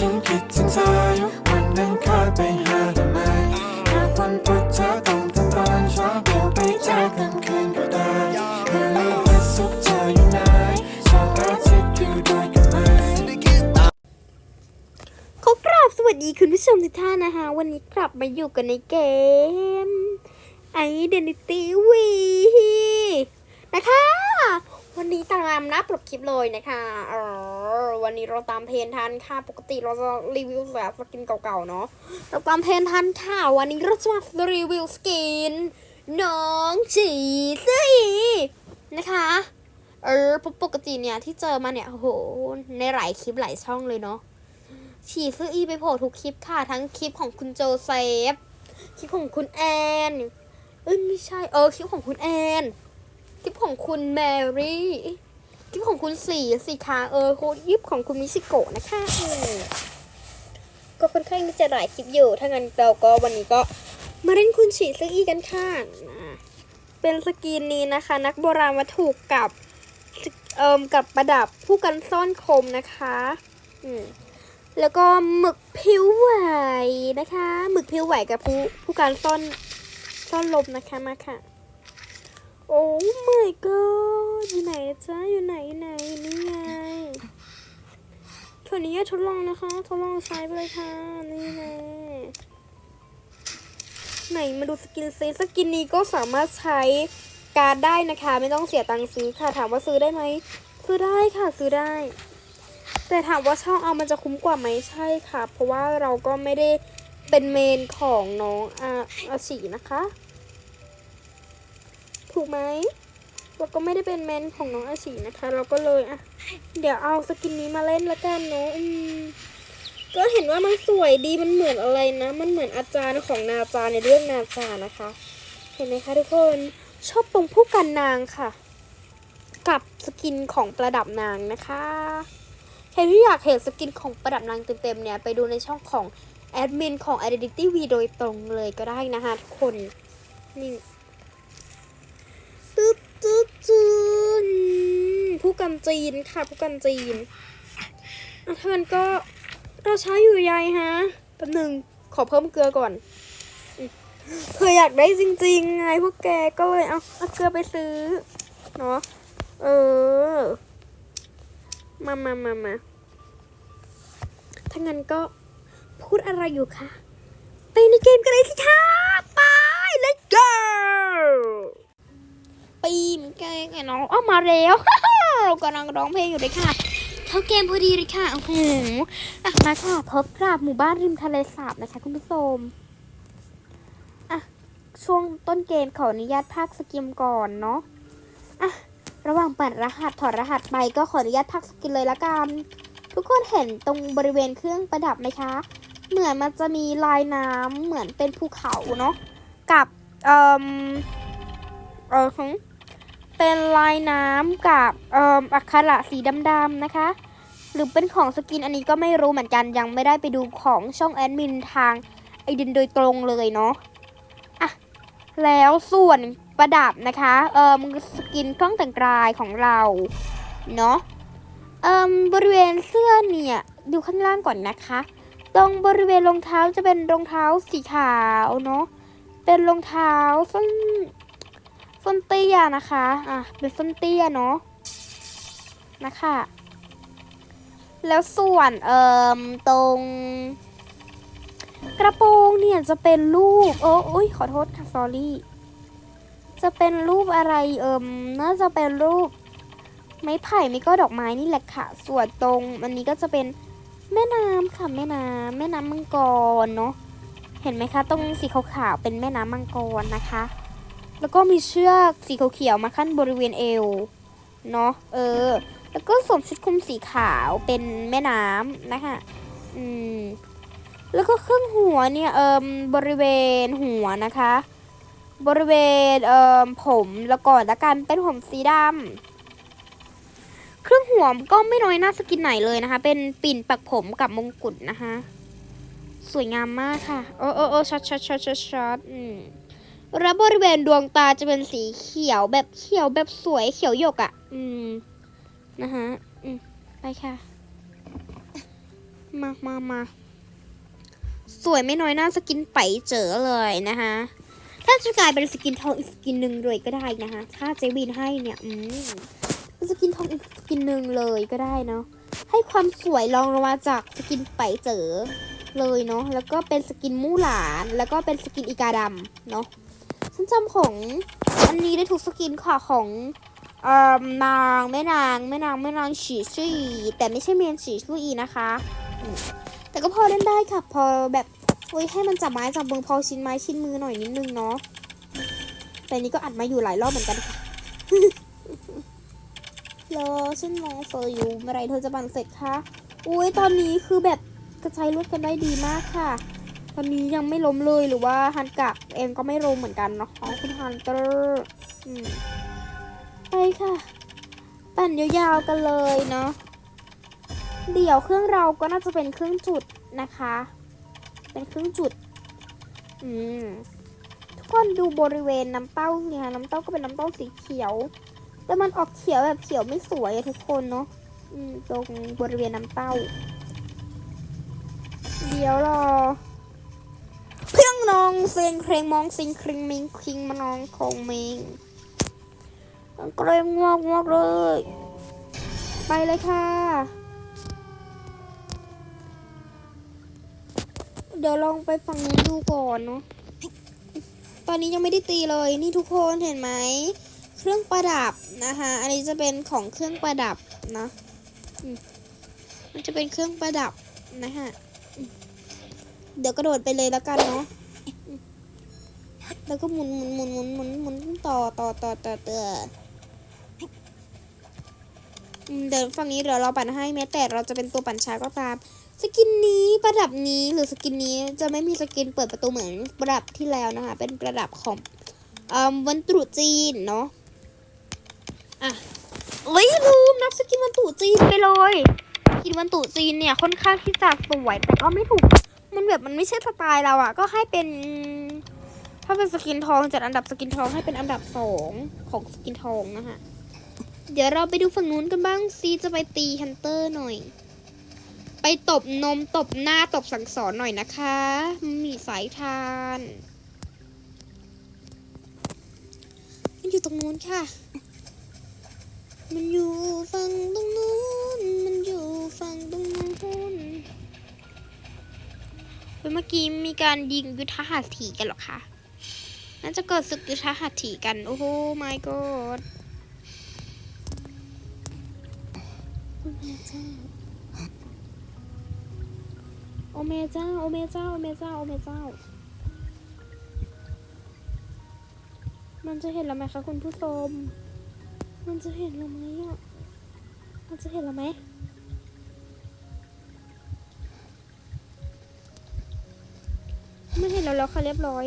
ฉันคิดถึงเธออยู่วันนั้นคาไปหาทำไมหากวันพุธเธอต้องตื่นตอนเช้าเดี๋ยวไปเจอกันคืนก็ได้เมื่อวันศุกร์เธออยู่ไหนเสาร์อาทิตย์อยู่ด้วยกันไหมขอกราบสวัสดีคุณผู้ชมทุกท่านนะคะ วันนี้กลับมาอยู่กันในเกม Identity V นะคะ วันนี้ตามนับปลบคลิปเลยนะคะ วันนี้เราตามเทรนทันค่ะปกติเราจะรีวิวแบบสกินเก่าๆเนาะเราตามเทรนทันค่ะวันนี้เราจะมารีวิวสกินน้องฉีซี่นะคะเออปกติเนี่ยที่เจอมาเนี่ยโหในหลายคลิปหลายช่องเลยเนาะฉีซื้ออีไปโผล่ทุกคลิปค่ะ ทั้งคลิปของคุณโจเซฟคลิปของคุณแอนเอ้ยไม่ใช่เออคลิปของคุณแอนคลิปของคุณแมรี่ คลิปของคุณสี่สี่คะเออคลิปของคุณมิซิโกะนะคะก็ค่อนข้างจะหลายคลิปอยู่ ถ้างั้นเราก็วันนี้ก็มาเล่นคุณฉีดซื้ออีกันค่ะ เป็นสกรีนนี้นะคะ นักโบราณวัตถุกับเอ่มกับประดับผู้กันซ่อนคมนะคะอืมแล้วก็หมึกผิวไหวนะคะ หมึกผิวไหวกับผู้ผู้การซ่อนซ่อนลมนะคะมาค่ะ โอ้ my god อยู่ไหนจ้าอยู่ไหนอยู่ไหนนี่ไงขออนุญาตทดลองนะคะทดลองใช้ไปเลยค่ะนี่ไงไหนมาดูสกินซิสกินนี้ก็สามารถใช้การดได้นะคะ ไม่ต้องเสียตังค์ซื้อค่ะ ถามว่าซื้อได้ไหมซื้อได้ค่ะซื้อได้ แต่ถามว่าช่องเอามันจะคุ้มกว่าไหมใช่ค่ะ เพราะว่าเราก็ไม่ได้เป็นเมนของน้องอาอาชีนะคะ ถูกไหมเราก็ไม่ได้เป็นเมนของน้องอาชีนะคะ เราก็เลยอะ เดี๋ยวเอาสกินนี้มาเล่นละกันเนาะอืมก็เห็นว่ามันสวยดีมันเหมือนอะไรนะ มันเหมือนอาจารย์ของนาจาในเรื่องนาจานะคะ เห็นไหมคะทุกคนชอบตรงผู้กันนางค่ะ กับสกินของประดับนางนะคะใครที่อยากเห็นสกินของประดับนางเต็มๆเนี่ยไปดูในช่องของแอดมินของ Identity V โดยตรงเลยก็ได้นะคะทุกคนนี่ ผู้กันจีนค่ะ ผู้กันจีนอะท่านก็เราใช้อยู่ยายฮะแป๊บหนึ่งขอเพิ่มเกลือก่อนเธออยากได้จริงๆไงพวกแกก็เลยเอาเอาเกลือไปซื้อเนาะเออ มามามามาถ้างั้นก็พูดอะไรอยู่คะ ไปในเกมกันเลยสิคะ ไป let's go ปีมแกไอ้น้องอ้อมาแล้วเรากำลังร้องเพลงอยู่เลยค่ะเข้าเกมพอดีเลยค่ะโอ้โหอะมาค่ะพบกับหมู่บ้านริมทะเลสาบนะคะคุณผู้ชมอะช่วงต้นเกมขออนุญาตพักสกิมก่อนเนาะอะระหว่างเปิดรหัสถอดรหัสไปก็ขออนุญาตพักสกินเลยละกัน ทุกคนเห็นตรงบริเวณเครื่องประดับไหมคะ เหมือนมันจะมีลายน้ำเหมือนเป็นภูเขาเนาะกับเอ่มเออหึ เป็นลายน้ำกับเอ่มอักขระสีดำๆนะคะ หรือเป็นของสกินอันนี้ก็ไม่รู้เหมือนกันยังไม่ได้ไปดูของช่องแอดมินทางไอดินโดยตรงเลยเนาะอะแล้วส่วนประดับนะคะเอ่มสกินเครื่องแต่งกายของเราเนาะเอ่มบริเวณเสื้อเนี่ยดูข้างล่างก่อนนะคะ ตรงบริเวณรองเท้าจะเป็นรองเท้าสีขาวเนาะเป็นรองเท้าส้น ส้นเตี้ยนะคะ อะ เป็นส้นเตี้ยเนาะ นะคะ แล้วส่วนเอ่มตรง กระโปรงเนี่ยจะเป็นรูป โอ้โอ้ยขอโทษค่ะ s อรี่ จะเป็นรูปอะไรเอิมน่าจะเป็นรูป ไม้ไผ่ไม่ก็ดอกไม้นี่แหละค่ะ ส่วนตรงอันนี้ก็จะเป็นแม่น้ำค่ะแม่น้ำแม่น้ำมังกรเนาะ เห็นไหมคะ ตรงสีขาวๆเป็นแม่น้ำมังกรนะคะ แล้วก็มีเชือกสีเขียวๆมาขั้นบริเวณเอว เนาะเออ แล้วก็สวมชุดคลุมสีขาวเป็นแม่น้ำนะคะอืมแล้วก็เครื่องหัวเนี่ยเอิมบริเวณหัวนะคะ บริเวณเอ่มผมแล้วก่อนละกันเป็นผมสีดำเครื่องหัวก็ไม่น้อยหน้าสกินไหนเลยนะคะ เป็นปิ่นปักผมกับมงกุฎนะคะ สวยงามมากค่ะ โอ้โอ้โอ้ช็อตช็อตช็อตช็อตอืม แล้วบริเวณดวงตาจะเป็นสีเขียวแบบเขียวแบบสวยเขียวหยกอะ่ะ อืม นะคะอืม ไปค่ะ มามามาสวยไม่น้อยหน้าสกินไปเจอเลยนะคะถ้าจะกลายเป็นสกินทองอีกสกินหนึ่งเลยก็ได้นะคะ ถ้าเจวินให้เนี่ย อืมสกินทองอีกสกินหนึ่งเลยก็ได้เนาะ ให้ความสวยรองลงมาจากสกินไปเจอเลยเนาะ แล้วก็เป็นสกินมู่หลาน แล้วก็เป็นสกินอีกาดำเนาะ ฉันจำของอันนี้ได้ทุกสกินค่ะของเอ่อนางแม่นางแม่นางแม่นางฉีชี่แต่ไม่ใช่เมนฉีชี่อีนะคะ แต่ก็พอเล่นได้ค่ะ พอแบบโอ้ยให้มันจับไม้จับมือพอชิ้นไม้ชิ้นมือหน่อยนิดนึงเนาะแต่นี้ก็อัดมาอยู่หลายรอบเหมือนกันค่ะรอฉันรอเฟอร์อยู่เมื่อไรเธอจะบันเสร็จคะอุ้ยตอนนี้คือแบบกระจายรถกันได้ดีมากค่ะ ตอนนี้ยังไม่ล้มเลยหรือว่าฮันกะเองก็ไม่ล้มเหมือนกันเนาะของคุณฮันเตอร์ไปค่ะ ปั่นยาวๆกันเลยเนาะเดี๋ยวเครื่องเราก็น่าจะเป็นเครื่องจุดนะคะ เป็นเครื่องจุด อืมทุกคนดูบริเวณน้ำเต้าสิคะน้ำเต้าก็เป็นน้ำเต้าสีเขียว แต่มันออกเขียวแบบเขียวไม่สวยอะทุกคนเนาะตรงบริเวณน้ำเต้า เดี๋ยวรอเพียง นองเสียงเครงมองสิงคริงมิงคิงมานองคงมิงเกรงงอกงอกเลย ไปเลยค่ะ เดี๋ยวลองไปฝั่งนู้ดูก่อนเนาะตอนนี้ยังไม่ได้ตีเลยนี่ทุกคนเห็นไหมเครื่องประดับนะคะอันนี้จะเป็นของเครื่องประดับนะมันจะเป็นเครื่องประดับนะคะเดี๋ยวกระโดดไปเลยแล้วกันเนาะ แล้วก็หมุนหมุนหมุนหมุนหมุนหมุนต่อต่อต่อต่อต่อเดี๋ยวฝั่งนี้เดี๋ยวเราปั่นให้แม้แต่เราจะเป็นตัวปั่นช้าก็ตาม สกินนี้ประดับนี้หรือสกินนี้จะไม่มีสกินเปิดประตูเหมือนประดับที่แล้วนะคะ เป็นประดับของเอ่อวันตรุษจีนเนาะอะเอ้ยลืมนับสกินวันตรุษจีนไปเลยสกินวันตรุษจีนเนี่ยค่อนข้างที่จะสวยแต่ก็ไม่ถูก มันแบบมันไม่ใช่สไตล์เราอะก็ให้เป็น ถ้าเป็นสกินทองจัดอันดับสกินทองให้เป็นอันดับสองของสกินทองนะคะเดี๋ยวเราไปดูฝั่งนู้นกันบ้างซีจะไปตีฮันเตอร์หน่อย ไปตบนมตบหน้าตบสั่งสอนหน่อยนะคะ มีสายทานมันอยู่ตรงนู้นค่ะ มันอยู่ฝั่งตรงนู้น มันอยู่ฝั่งตรงนู้นเมื่อกี้มีการยิงยุทธหัตถีกันหรอคะ น่าจะเกิดศึกยุทธหัตถีกัน โอ้โห my god โอ้แม่เจ้า โอ้แม่เจ้า โอ้แม่เจ้า โอ้แม่เจ้า มันจะเห็นเราไหมคะคุณผู้ชม มันจะเห็นเราไหมอะ มันจะเห็นเราไหมไม่เห็นเราแล้วค่ะเรียบร้อย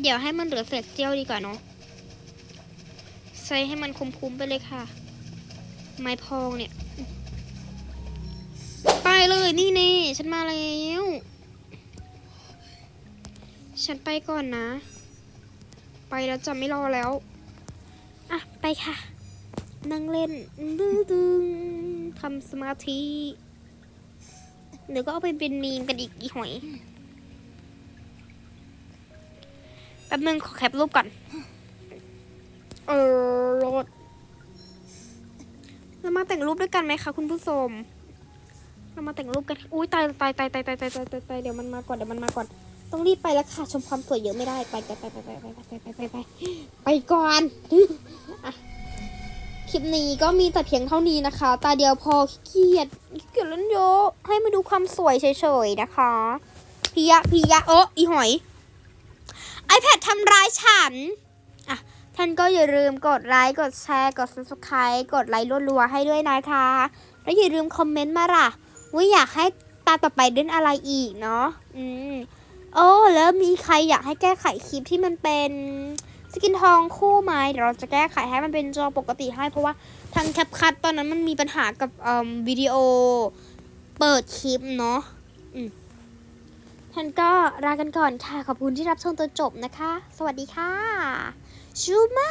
เดี๋ยวให้มันเหลือเศษเสี้ยวดีกว่าเนาะใช้ให้มันคุ้มๆไปเลยค่ะ ไม้พองเนี่ย ไปเลยนี่เน่ฉันมาแล้วฉันไปก่อนนะ ไปแล้วจะไม่รอแล้ว อะ ไปค่ะ นั่งเล่นดื้อดึงทำสมาธิเดี๋ยวก็เอาไปเป็นมีมกันอีกอีหอย ป๊บนึงขอแคปรูปก่อน เออรถเรามาแต่งรูปด้วยกันไหมคะคุณผู้ชมเรามาแต่งรูปกัน อุ้ยตายตายตายตายตายตายตายตายตายเดี๋ยวมันมาก่อนเดี๋ยวมันมาก่อน ต้องรีบไปแล้วค่ะชมความสวยเยอะไม่ได้ไปไปไปไปไปไปไปไปไปไปไปก่อนอะคลิปนี้ก็มีแต่เพียงเท่านี้นะคะ ตาเดียวพอขี้เกียจขี้เกียจเล่นเยอะให้มาดูความสวยเฉยๆนะคะ พิยะพิยะเอออีหอย iPad ทำร้ายฉันอะท่านก็อย่าลืมกดไลค์กดแชร์กด subscribe กดไลค์รัวๆให้ด้วยนะคะ แล้วอย่าลืมคอมเมนต์มาล่ะว่าอยากให้ตาต่อไปเล่นอะไรอีกเนาะอืมโอ้แล้วมีใครอยากให้แก้ไขคลิปที่มันเป็นสกินทองคู่ไหมเดี๋ยวเราจะแก้ไขให้มันเป็นจอปกติให้เพราะว่าทางแคปคัตตอนนั้นมันมีปัญหากับเอ่อวิดีโอเปิดคลิปเนาะอืม ท่านก็ลากันก่อนค่ะ ขอบคุณที่รับชมจนจบนะคะ สวัสดีค่ะ ชูมา